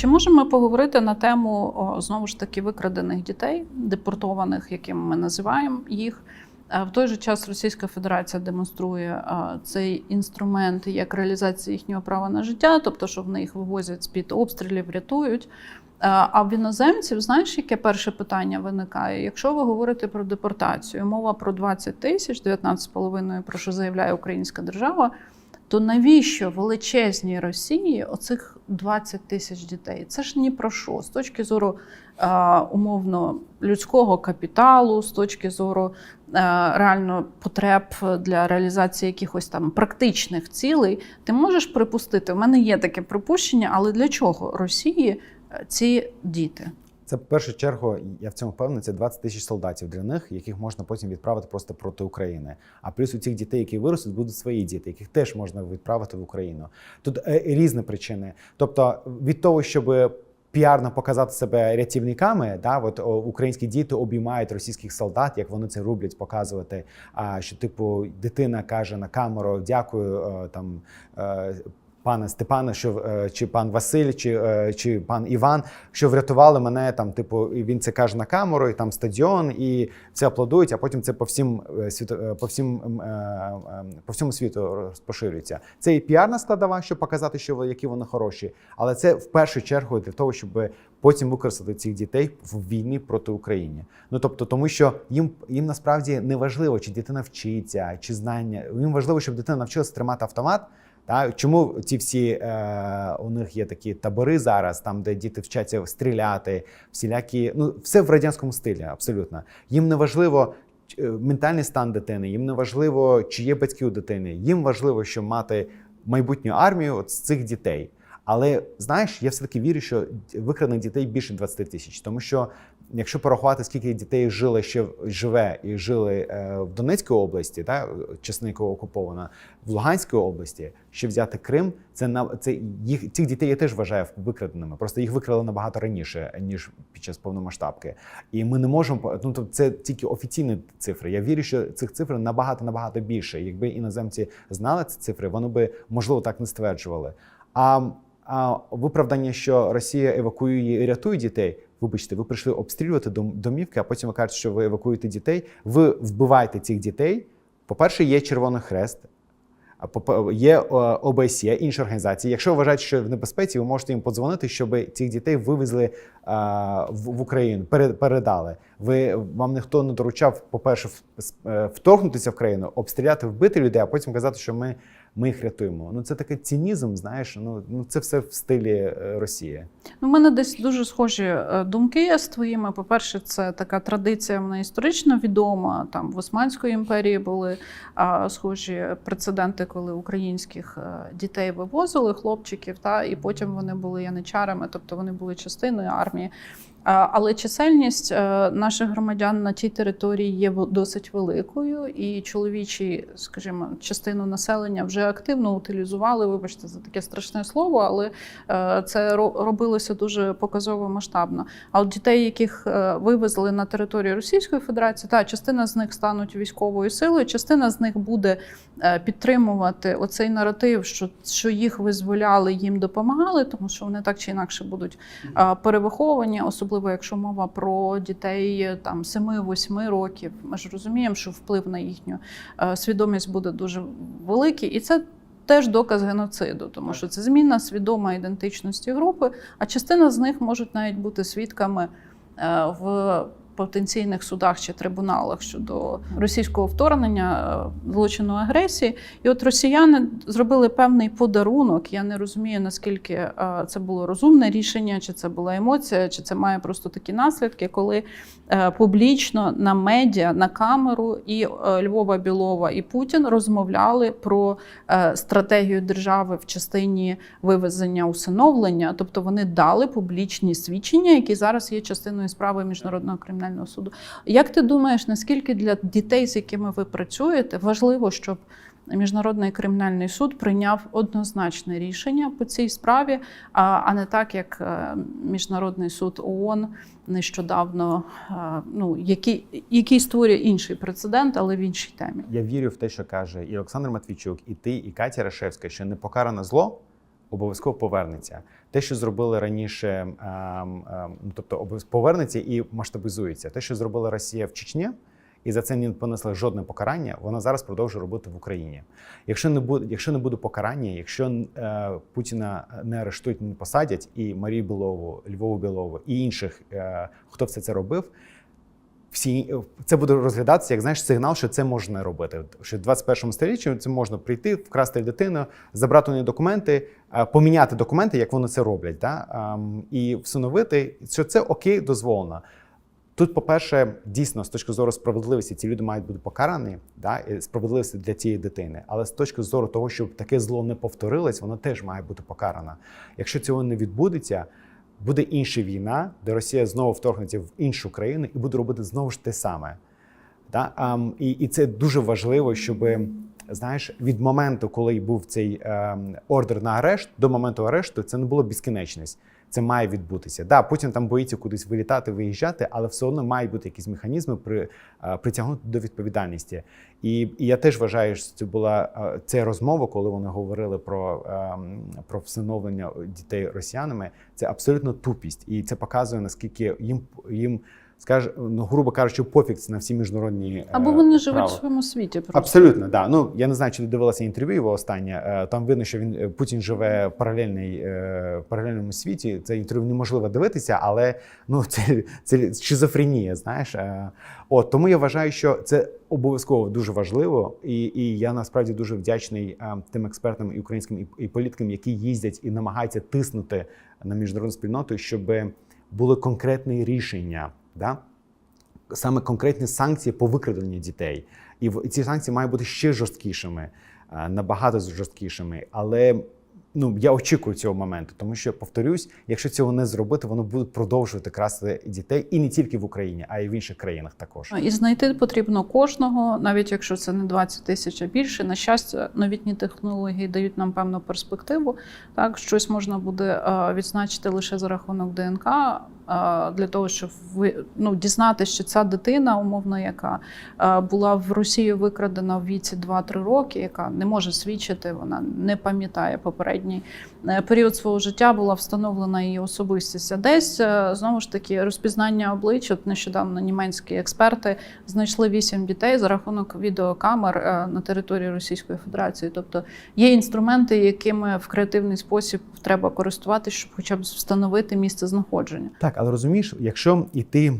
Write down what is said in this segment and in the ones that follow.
Чи можемо ми поговорити на тему знову ж таки викрадених дітей, депортованих, якими ми називаємо їх? В той же час Російська Федерація демонструє цей інструмент як реалізація їхнього права на життя, тобто, що вони їх вивозять з-під обстрілів, рятують. А в іноземців, знаєш, яке перше питання виникає? Якщо ви говорите про депортацію, мова про 20 тисяч, 19,5, про що заявляє українська держава, то навіщо величезній Росії оцих 20 тисяч дітей? Це ж ні про що. З точки зору умовно людського капіталу, з точки зору реально потреб для реалізації якихось там практичних цілей, ти можеш припустити, в мене є таке припущення, але для чого Росії е, ці діти? Це в першу чергу, я в цьому впевнений, це 20 тисяч солдатів для них, яких можна потім відправити просто проти України. А плюс у цих дітей, які виростуть, будуть свої діти, яких теж можна відправити в Україну. Тут е, різні причини. Тобто, від того, щоб піарно показати себе рятівниками, да, от українські діти обіймають російських солдат, як вони це роблять, показувати. А що, типу, дитина каже на камеру: дякую е, там. Пане Степане, що е, чи пан Василь, чи, е, чи пан Іван, що врятували мене там, типу, і він це каже на камеру, і там стадіон, і це аплодують, а потім це по всім е, по всім ем, по всьому світу розпоширюється. Це і піарна складова, щоб показати, що які вони хороші, але це в першу чергу для того, щоб потім використати цих дітей в війні проти України. Ну тобто, тому що їм їм насправді не важливо, чи дитина вчиться, чи знання. Їм важливо, щоб дитина навчилася тримати автомат. Та чому ці всі е, у них є такі табори зараз, там де діти вчаться стріляти, всілякі, ну все в радянському стилі, абсолютно. Їм не важливо е, ментальний стан дитини, їм не важливо, чи є батьки у дитини. Їм важливо, щоб мати майбутню армію от з цих дітей. Але знаєш, я все таки вірю, що викрадених дітей більше 20 тисяч, тому що якщо порахувати, скільки дітей жили ще живе і жили е, в Донецькій області, та частина окупована, в Луганській області, ще взяти Крим, це на це їх цих дітей я теж вважаю викраденими. Просто їх викрали набагато раніше ніж під час повномасштабки. І ми не можемо ну тобто це тільки офіційні цифри. Я вірю, що цих цифр набагато набагато більше. Якби іноземці знали ці цифри, вони би можливо так не стверджували. А, а виправдання, що Росія евакуює і рятує дітей. Вибачте, ви прийшли обстрілювати домівки, а потім ви кажете, що ви евакуєте дітей. Ви вбиваєте цих дітей. По-перше, є Червоний Хрест, є е, ОБСЄ, інші організації. Якщо вважаєте, що в небезпеці, ви можете їм подзвонити, щоб цих дітей вивезли е, в, Україну, передали. Ви вам ніхто не доручав, по-перше, в- с- е, вторгнутися в країну, обстріляти, вбити людей, а потім казати, що ми, ми їх рятуємо. Ну це такий цинізм, знаєш. Ну, ну це все в стилі е, Росії. Ну, У мене десь дуже схожі е, думки з твоїми. По-перше, це така традиція, вона історично відома. Там в Османської імперії були а, схожі прецеденти, коли українських е, дітей вивозили, хлопчиків, та і потім вони були яничарами, тобто вони були частиною армії. Але чисельність е, наших громадян на тій території є досить великою, і чоловічі, скажімо, частину населення вже активно утилізували. Вибачте за таке страшне слово, але е, це робилося дуже показово масштабно. А от дітей, яких е, вивезли на територію Російської Федерації, та частина з них стануть військовою силою, частина з них буде підтримувати оцей наратив, що, що їх визволяли, їм допомагали, тому що вони так чи інакше будуть перевиховані, особливо якщо мова про дітей е, там 7-8 років. Ми ж розуміємо, що вплив на їхню е, свідомість буде дуже великий, і це. Теж доказ геноциду, тому що це зміна свідома ідентичності групи, а частина з них можуть навіть бути свідками е, в потенційних судах чи трибуналах щодо російського вторгнення, е, злочину агресії. І от росіяни зробили певний подарунок. Я не розумію, наскільки е, це було розумне рішення, чи це була емоція, чи це має просто такі наслідки, коли е, публічно на медіа, на камеру і Львова Білова і Путін розмовляли про стратегію держави в частині вивезення усиновлення. Тобто вони дали публічні свідчення, які зараз є частиною справи міжнародного кримінального суду. Як ти думаєш, наскільки для дітей, з якими ви працюєте, важливо, щоб Міжнародний кримінальний суд прийняв однозначне рішення по цій справі, а, не так, як е, Міжнародний суд ООН нещодавно, е, ну який, який створює інший прецедент, але в іншій темі. Я вірю в те, що каже і Олександр Матвійчук, і ти, і Катя Рашевська, що непокаране зло обов'язково повернеться. Те, що зробили раніше, ем, ем, ну, тобто повернеться і масштабізується. Те, що зробила Росія в Чечні, і за це не понесли жодне покарання, вона зараз продовжує робити в Україні. Якщо не буде, якщо не буде покарання, якщо е, Путіна не арештують, не посадять, і Марію Білову, Львову Білову і інших, е, хто все це робив, всі це буде розглядатися як знаєш сигнал, що це можна робити. Що в 21 столітті це можна прийти, вкрасти дитину, забрати у неї документи, е, поміняти документи, як вони це роблять, да? і встановити, що це окей, дозволено. Тут, по-перше, дійсно, з точки зору справедливості, ці люди мають бути покарані, да, і справедливості для цієї дитини. Але з точки зору того, щоб таке зло не повторилось, воно теж має бути покарано. Якщо цього не відбудеться, буде інша війна, де Росія знову вторгнеться в іншу країну і буде робити знову ж те саме. Да? А, і, і це дуже важливо, щоб знаєш, від моменту, коли був цей е, ордер на арешт, до моменту арешту, це не було безкінечність. Це має відбутися. Да, Путін там боїться кудись вилітати, виїжджати, але все одно мають бути якісь механізми при е, притягнути до відповідальності. І, і я теж вважаю, що це була е, ця розмова, коли вони говорили про, ем, про всиновлення дітей росіянами. Це абсолютно тупість, і це показує наскільки їм їм скаже, ну грубо кажучи, пофіг на всі міжнародні е, Або вони живуть права. в своєму світі. Просто. Абсолютно, да. Ну я не знаю, чи дивилася інтерв'ю його останнє. Е, Там видно, що він е, Путін живе в паралельній е, паралельному світі. Це інтерв'ю неможливо дивитися, але ну це, це шизофренія. Знаєш, от тому я вважаю, що це обов'язково дуже важливо, і, і я насправді дуже вдячний е, тим експертам і українським і, і політикам, які їздять і намагаються тиснути на міжнародну спільноту, щоб були конкретні рішення. Да? саме конкретні санкції по викраденню дітей. І ці санкції мають бути ще жорсткішими, е, набагато жорсткішими. Але ну я очікую цього моменту, тому що повторюсь, якщо цього не зробити, вони будуть продовжувати красти дітей і не тільки в Україні, а й в інших країнах також. І знайти потрібно кожного, навіть якщо це не 20 тисяч, а більше. На щастя, новітні технології дають нам певну перспективу. Так, щось можна буде е, відзначити лише за рахунок ДНК, для того, щоб ви ну, дізнатися, що ця дитина, умовно, яка е, була в Росії викрадена в віці 2-3 роки, яка не може свідчити, вона не пам'ятає попередній е, період свого життя, була встановлена її особистість. А десь е, знову ж таки розпізнання облич. От нещодавно німецькі експерти знайшли вісім дітей за рахунок відеокамер е, на території Російської Федерації. Тобто є інструменти, якими в креативний спосіб треба користуватися, щоб хоча б встановити місце знаходження. Так, але розумієш, якщо йти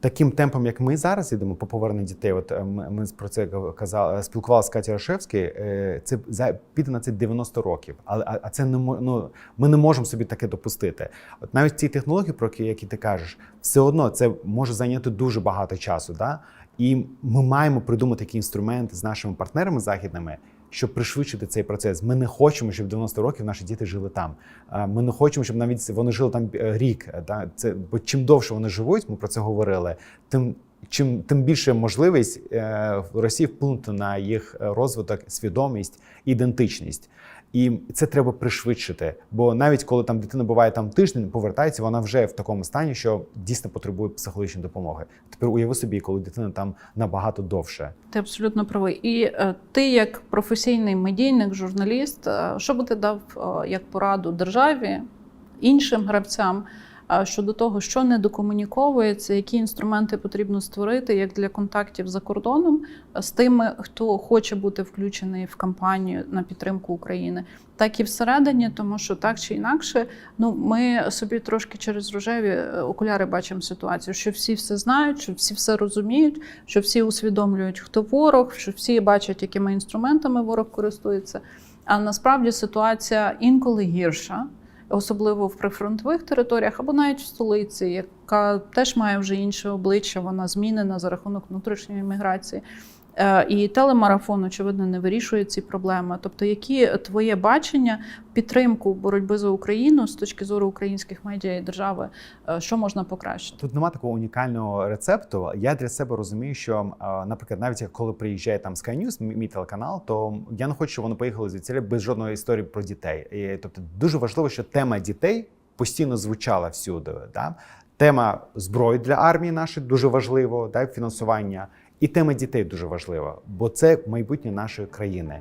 таким темпом, як ми зараз йдемо по поверненню дітей, от е, ми, про це казали, спілкувалися з Катю Рашевською, е, це піде на це 90 років. Але а, це не ну, ми не можемо собі таке допустити. От навіть ці технології, про які ти кажеш, все одно це може зайняти дуже багато часу. Да? І ми маємо придумати такі інструменти з нашими партнерами західними. Щоб пришвидшити цей процес, ми не хочемо, щоб 90 років наші діти жили там. Е, Ми не хочемо, щоб навіть вони жили там е, рік. Та Це бо чим довше вони живуть, ми про це говорили, тим чим тим більше можливість е, Росії вплинути на їх е, розвиток, свідомість, ідентичність. І це треба пришвидшити. Бо навіть коли там дитина буває там тиждень, повертається, вона вже в такому стані, що дійсно потребує психологічної допомоги. Тепер уяви собі, коли дитина там набагато довше. Ти абсолютно правий. І е, ти, як професійний медійник, журналіст, е, що би ти дав е, як пораду державі, іншим гравцям щодо того, що не докомуніковується, які інструменти потрібно створити як для контактів за кордоном е, з тими, хто хоче бути включений в кампанію на підтримку України, так і всередині, тому що так чи інакше, ну ми собі трошки через рожеві е, окуляри бачимо ситуацію, що всі все знають, що всі все розуміють, що всі усвідомлюють, хто ворог, що всі бачать, якими інструментами ворог користується. А насправді ситуація інколи гірша, особливо в прифронтових територіях або навіть в столиці, яка теж має вже інше обличчя, вона змінена за рахунок внутрішньої міграції. Е, І телемарафон, очевидно, не вирішує ці проблеми. Тобто, які твоє бачення підтримку боротьби за Україну з точки зору українських медіа і держави, е, що можна покращити? Тут нема такого унікального рецепту. Я для себе розумію, що, е, наприклад, навіть коли приїжджає там Sky News, мій телеканал, то я не хочу, щоб вони поїхали звідси без жодної історії про дітей. І, тобто, дуже важливо, що тема дітей постійно звучала всюди. Да? Тема зброї для армії нашої дуже важливо, да? фінансування. І тема дітей дуже важлива, бо це майбутнє нашої країни.